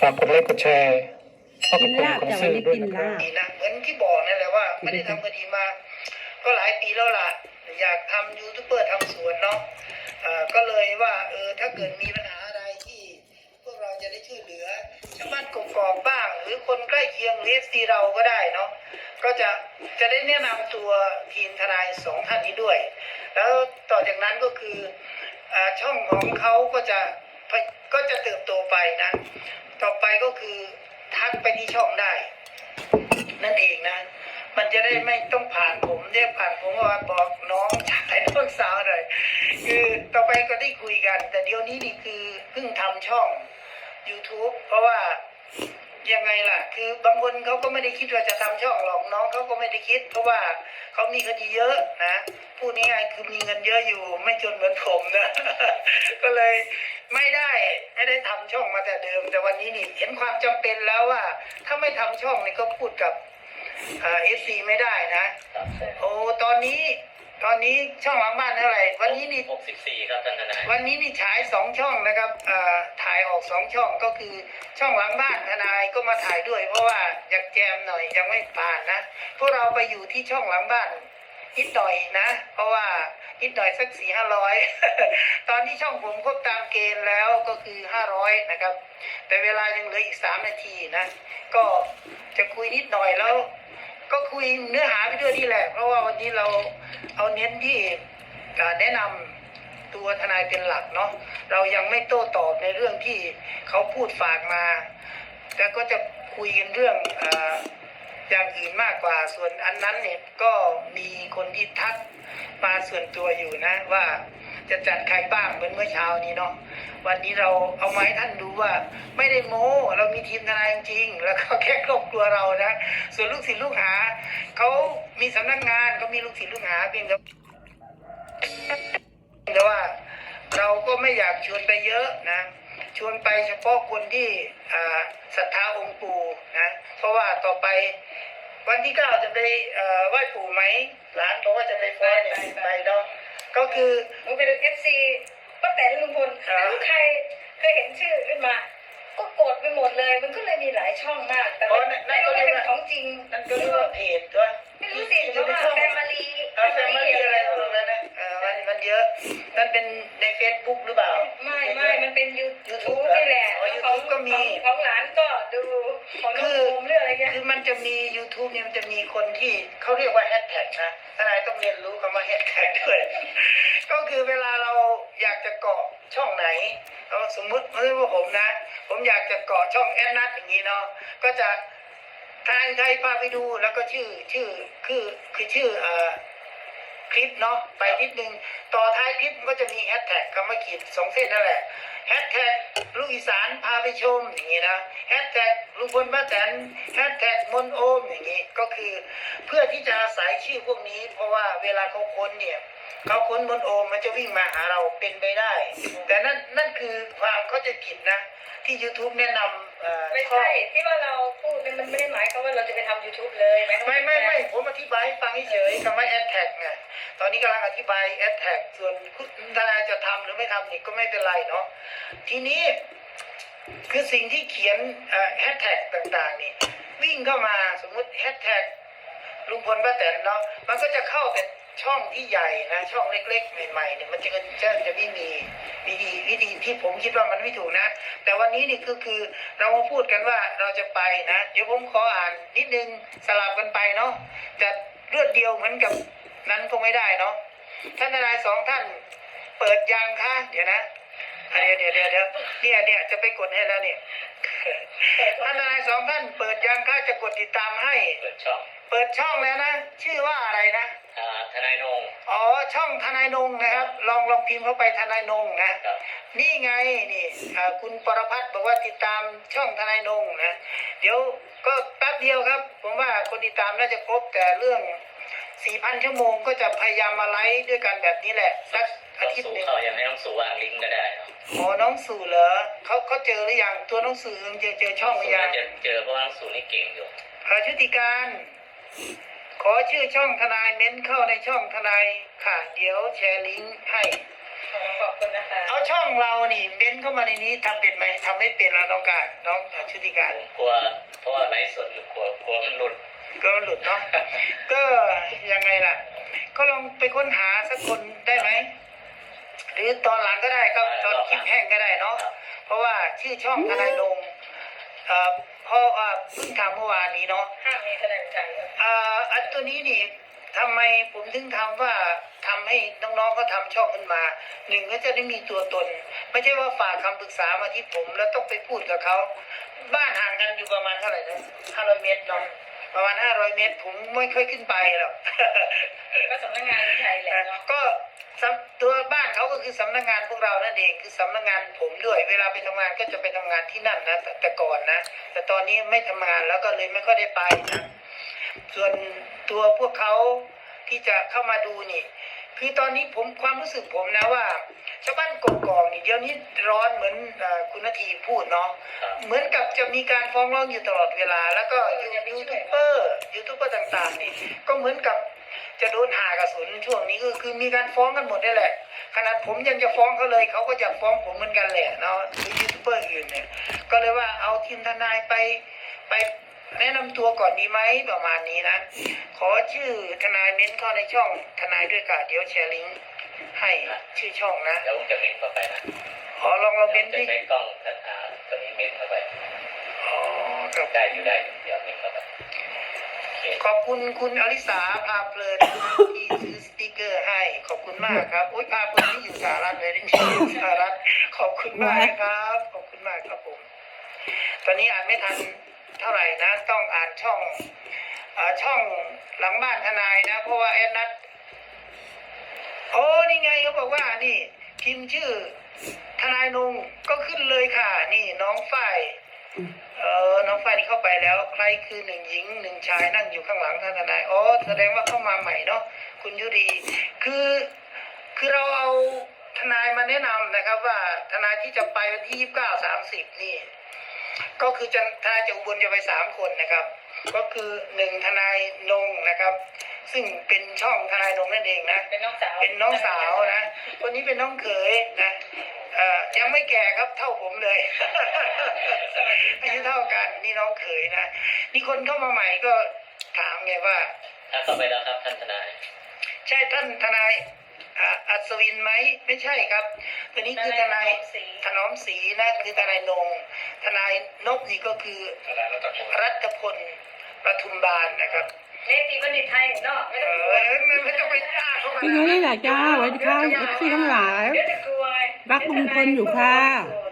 ฝากกดไลค์กดแชร์ขอบกิคุณนลาบคุณแต่ซื่วันอนี้ด้วยกินนะครับลาบดีนะเหมือนที่บอกนั่นแหละว่าไม่ได้ทำคดีมา ก็หลายปีแล้วล่ะ อยากทำยูทูบเบอร์ทำสวนเนาะเอ่อก็เลยว่าเออถ้าเกิดมีปัญหาอะไรที่ พวกเราจะได้ช่วยเหลือชาวบ้านกกอกบ้าง หรือคนใกล้เคียงหรือซีเราก็ได้เนาะก็จะจะได้แนะนำตัวทีมทนายสองท่านนี้ด้วย แล้วต่อจากนั้นก็คืออาช่องของเขาก็จะ ก็จะเติบโตไปนะ ต่อไปก็คือทักไปที่ช่องได้ นั่นเองนะ มันจะได้ไม่ต้องผ่านผมเรียกผ่านผมว่าบอกน้องชายน้องสาวหน่อยคือต่อไปก็ได้คุยกัน แต่เดี๋ยวนี้นี่คือเพิ่งทำช่อง YouTube เพราะว่า ยังไงล่ะ คือบางคนเขาก็ไม่ได้คิดว่าจะทำช่องหรอกน้องเขาก็ไม่ได้คิด เพราะว่าเขามีคดีเยอะนะพูดง่ายๆคือมีเงินเยอะอยู่ ไม่จนเหมือนผมนะก็เลยไม่ได้ไม่ได้ทำช่องมาแต่เดิม แต่วันนี้นี่เห็นความจำเป็นแล้วว่า ถ้าไม่ทำช่องนี่ก็พูดกับเอฟซีไม่ได้นะ โอ้ตอนนี้ ตอนนี้ช่องหลังบ้านเท่าไหร่ วันนี้นี่หกสิบสี่ครับท่านทนายวันนี้นี่ฉายสองช่องนะครับเอ่อถ่ายออกสองช่องก็คือช่องหลังบ้านทนายก็มาถ่ายด้วย เพราะว่าอยากแจมหน่อยยังไม่ผ่านนะพวกเราไปอยู่ที่ช่องหลังบ้านนิดหน่อยนะ เพราะว่านิดหน่อยสักสี่ห้าร้อยตอนที่ช่องผมครบตามเกณฑ์แล้วก็คือห้าร้อยนะครับ แต่เวลายังเหลืออีกสามนาทีนะ ก็จะคุยนิดหน่อยแล้ว ก็คุยเนื้อหาไปด้วยนี่แหละ เพราะว่าวันนี้เราเอาเน้นที่การแนะนำตัวทนายเป็นหลักเนาะเรายังไม่โต้ตอบในเรื่องที่เขาพูดฝากมา แต่ก็จะคุยกันเรื่องออย่างอื่นมากกว่า ส่วนอันนั้นเนี่ยก็มีคนที่ทักมาส่วนตัวอยู่นะว่า จะจัดใครบ้างเหมือนเมื่อเช้านี้เนาะวันนี้เราเอามาให้ท่านดูว่า ไม่ได้โม้เรามีทีมทนายจริง แล้วก็แค่ครอบครัวเรานะ ส่วนลูกศิษย์ลูกหาเขามีสำนักงานเขามีลูกศิษย์ลูกหาเพียงแต่แต่ว่าเราก็ไม่อยากชวนไปเยอะนะชวนไปเฉพาะคนที่อ่าศรัทธาองค์ปู่นะเพราะว่าต่อไปวันที่เก้าจะไปอ่อไหว้ปู่ไหมหลานบอกว่าจะไปฟ้อนเนี่ยไปเนาะ ก็คือ หนูไปดูเอฟซีป้าแตนลุงพลครับไม่รู้ใครเคยเห็นชื่อขึ้นมา ก็กดไปหมดเลย มันก็เลยมีหลายช่องมาก แต่ไม่ไม่รู้ว่าเป็นของจริงนั่นก็เรียกว่าเพจด้วยไม่รู้สิหรือว่าแฟมิลีเอาแฟมิลี่อะไรตรงนั้นนะเออมันมันเยอะ นั่นเป็นในเฟซบุ๊กหรือเปล่า ไม่ไม่มันเป็นยูทู YouTube บนี่แหละอ๋อ ของ YouTube ก็มีของของหลานก็ดูของน้องภูมิเรื่องอะไรเงี้ยคือมันจะมี YouTube เนี่ยมันจะมีคนที่เขาเรียกว่าแฮชแท็กนะทนายต้องเรียนรู้คำว่าแฮชแท็กด้วย ก็คือเวลาเราอยากจะเกาะช่องไหนเอาสมมุติเมื่อว่าผมนะ ผมอยากจะเกาะช่องแอนนัทอย่างนี้เนาะก็จะทายไทยพาไปดูแล้วก็ชื่อชื่อคือคือชื่อเอ่อ คลิปเนาะไปนิดนึงต่อท้ายคลิปมันก็จะมีแฮชแท็กคำว่าขีดสองเส้นนั่นแหละแฮชแท็กลูกอีสานพาไปชมอย่างนี้นะแฮชแท็กลุงพลป้าแตนแฮชแท็กมนโอมอย่างนี้ก็คือ เพื่อที่จะอาศัยชื่อพวกนี้ เพราะว่าเวลาเขาค้นเนี่ย เขาค้นมนโอมมันจะวิ่งมาหาเราเป็นไปได้ แต่นั่นนั่นคือความเข้าใจผิดนะ ที่ YouTube แนะนำเอ่อไม่ช่อใช่งที่ว่าเราพูดเนี่ยมันไม่ได้หมายความว่าเราจะไปทำ YouTube เลยหายความไม่ว่าไม่ไม่ผมอธิบายให้ฟังเฉยๆคำว่าแอดแท็กไงตอนนี้กำลังอธิบายแอดแท็กส่วนคุณทนายจะทำหรือไม่ทำนี่ก็ไม่เป็นไรเนาะทีนี้คือสิ่งที่เขียนแฮชแท็กต่างๆ นี่ วิ่งเข้ามาสมมุติแฮชแท็กลุงพลป้าแตนเนาะมันก็จะเข้าแต่ ช่องที่ใหญ่นะช่องเล็ก ๆ ใหม่ๆเนี่ยมันจะจะจะไม่มีวิธีวิธีที่ผมคิดว่ามันไม่ถูกนะ แต่วันนี้นี่คือคือเรามาพูดกันว่าเราจะไปนะ เดี๋ยวผมขออ่านนิดนึงสลับกันไปเนาะจะเลือดเดียวเหมือนกับนั้นคงไม่ได้เนาะท่านทนายสองท่านเปิดยังคะเดี๋ยวนะอะเดี๋ยวเดี๋ยวเดี๋ยวเดี๋ยวเนี่ยเนี่ยจะไปกดให้แล้วเนี่ยท่านทนายสองท่านเปิดยังคะจะกดติดตามให้ เปิดช่องเปิดช่องแล้วนะ ชื่อว่าอะไรนะอ่า ทนายนงอ๋อช่องทนายนงนะครับ ลองลองพิมพ์เข้าไปทนายนงนะ ครับนี่ไงนี่อ่าคุณปรพัฒน์บอกว่าติดตามช่องทนายนงนะ เดี๋ยวก็แป๊บเดียวครับ ผมว่าคนติดตามน่าจะครบแต่เรื่องสี่พันชั่วโมงก็จะพยายามมาไลฟ์ด้วยกันแบบนี้แหละสักอาน้องทิตย์สู่หนึ่งเขายังให้น้องสู่วางลิงก์ก็ได้เนาะอ๋อน้องสู่เหรอเขาเขาเจอหรือยังตัวน้องสู่เจอเจอช่องหรือยังน่าจะเจอเพราะว่าน้องสู่นี่เก่งอยู่ขอชุติการ ขอชื่อช่องทนายเม้นเข้าในช่องทนายค่ะ เดี๋ยวแชร์ลิงก์ให้ ของของอบคุณนะคะเอาช่องเรานี่เบ้นเข้ามาในนี้ทำเป็นไหมทำไม่เป็นแล้วน้องการน้องชุติการผมกลัวเพราะว่าไลฟ์สดอยู่กลัวกลัวมันหลุด ก็หลุดเนาะ ก็ยังไงล่ะ ก็ลองไปค้นหาสักคนได้ไหม หรือตอนหลังก็ได้ครับตอนคลิปแห้งก็ได้เนาะ เพราะว่าชื่อช่องทนายลง เอ่อเพราะว่าเพิ่งทำเมื่อวานนี้เนาะห้ามมีแสดงใจครับอ่าอันตัวนี้นี่ทำไมผมถึงทำว่าทำให้น้องๆก็ทำช่องขึ้นมาหนึ่งก็จะได้มีตัวตน ไม่ใช่ว่าฝากคำปรึกษามาที่ผมแล้วต้องไปพูดกับเขา บ้านห่างกันอยู่ประมาณเท่าไหร่นะห้าร้อยเมตรเนาะประมาณห้าร้อยเมตร ผมไม่ค่อยขึ้นไปหรอก ก็สำนักงานไทยแหละเนาะก็สำตัวบ้านเขาก็คือสำนักงานพวกเรานั่นเองคือสำนักงานผมด้วย เวลาไปทำงานก็จะไปทำงานที่นั่นนะแต่แต่ก่อนนะ แต่ตอนนี้ไม่ทำงานแล้วก็เลยไม่ค่อยได้ไปนะส่วนตัวพวกเขาที่จะเข้ามาดูนี่ คือตอนนี้ผมความรู้สึกผมนะว่าชาวบ้านกกอกนี่เดี๋ยวนี้ร้อนเหมือนเอ่อคุณนาทีพูดเนาะครับเหมือนกับจะมีการฟ้องร้องอยู่ตลอดเวลา แล้วก็ยูยูทูบเบอร์ยูทูบเบอร์ต่างๆนี่ก็เหมือนกับ จะโดนหากระสุนช่วงนี้ก็คือมีการฟ้องกันหมดนี่แหละ ขนาดผมยังจะฟ้องเขาเลยเขาก็จะฟ้องผมเหมือนกันแหละเนาะหรือยูทูบเบอร์อื่นเนี่ยก็เลยว่าเอาทีมทนายไปไปแนะนำตัวก่อนดีไหมประมาณนี้นะ ขอชื่อทนายเม้นเข้าในช่องทนายด้วยกันเดี๋ยวแชร์ลิงก์ให้ชื่อช่องนะเดี๋ยวผมจะเม้นเข้าไปนะขอลองลองเดี๋เม้ยวนจะที่ใช้กล้องทัดอาตัวนี้เม้นเข้าไปอ๋อครับได้อยู่ได้ ขอบคุณคุณอลิสาพาเพลินที่ซื้อสติกเกอร์ให้ขอบคุณมากครับโอ้ยพาเพลินที่อยู่สหรัฐเลยนี่อยู่สหรัฐขอบคุณมากครับขอบคุณมากครับผม ตอนนี้อ่านไม่ทันเท่าไหร่นะ ต้องอ่านช่องอาช่องหลังบ้านทนายนะ เพราะว่าแอนนัทโอ้นี่ไงเขาบอกว่านี่ พิมพ์ชื่อทนายนงก็ขึ้นเลยค่ะ นี่น้องฝ้าย เออน้องฝ้ายนี่เข้าไปแล้ว ใครคือหนึ่งหญิงหนึ่งชายนั่งอยู่ข้างหลังท่านทนายอ๋อแสดงว่าเข้ามาใหม่เนาะคุณยุรีคือคือเราเอาทนายมาแนะนำนะครับ ว่าทนายที่จะไปวันที่ยี่สิบเก้าสามสิบนี่ ก็คือจะทนายจะอุบลจะไปสามคนนะครับ ก็คือหนึ่งทนายนงนะครับ ซึ่งเป็นช่องทนายนงนั่นเองนะเป็นน้องสาวเป็นน้องสาวนะคนนี้เป็นน้องเขยนะเอ่อยังไม่แก่ครับเท่าผมเลยอายุ เท่ากัน นี่น้องเขยนะนี่คนเข้ามาใหม่ก็ถามไงว่าถ้าเข้าไปแล้วครับท่านทนายใช่ท่านทนายอ่าอัศวินไหมไม่ใช่ครับตัวนี้คือทนายถนอมศรีนะคือทนายนง ทนายนกนี่ก็คือรัตพลประทุมบานนะครับเลตีบัณฑิตไทยเนาะไม่เอต้องกลัวอไม่ไม่ต้องไปจ้าเขามาพี่น้องนี่แหละจ้าสวัสดีค่ะเอฟซีทั้งหลายเดี๋ยวจะกลัวรักลุงพลอยู่ค่ะเดี๋ยวจ